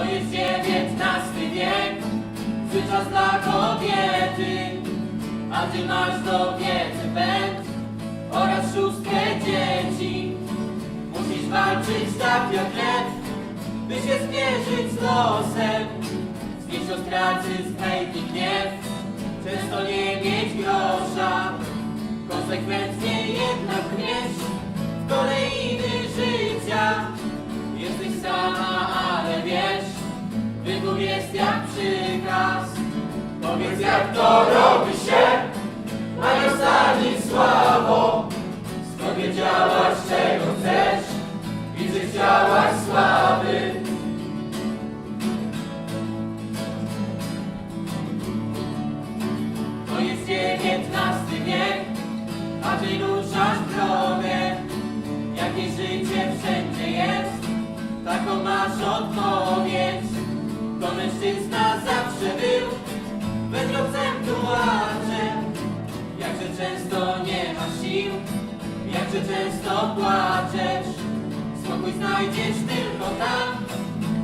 To jest dziewiętnasty wiek, zły czas dla kobiety, a ty masz do wiedzy pęd oraz szóstkę dzieci. Musisz walczyć tak jak lew, by się zmierzyć z losem, znieść ostracyzm, hejt i gniew, często nie mieć grosza, konsekwentnie jednak gnieść jest jak przykaz. Powiedz jak to robi się, Mario Stanisławo. Skąd wiedziałaś czego chcesz czy chciałaś sławy? To jest dziewiętnasty wiek, a ty ruszasz drogę. Jakieś życie wszędzie jest, taką masz odpowiedź. To mężczyzna zawsze był wędrowcem tułaczem. Jakże często nie masz sił, jakże często płaczesz. Spokój znajdziesz tylko tam,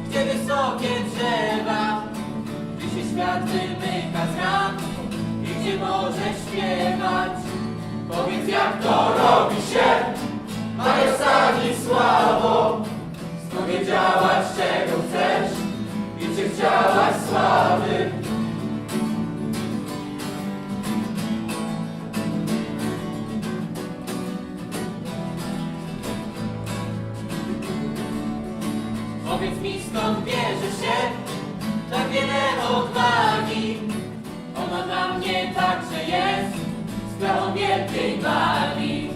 gdzie wysokie drzewa, gdzie się świat wymyka z ram i gdzie możesz śpiewać. Powiedz jak to sławy? Powiedz mi skąd bierze się tak wiele odwagi Ona dla mnie także jest sprawą wielkiej wagi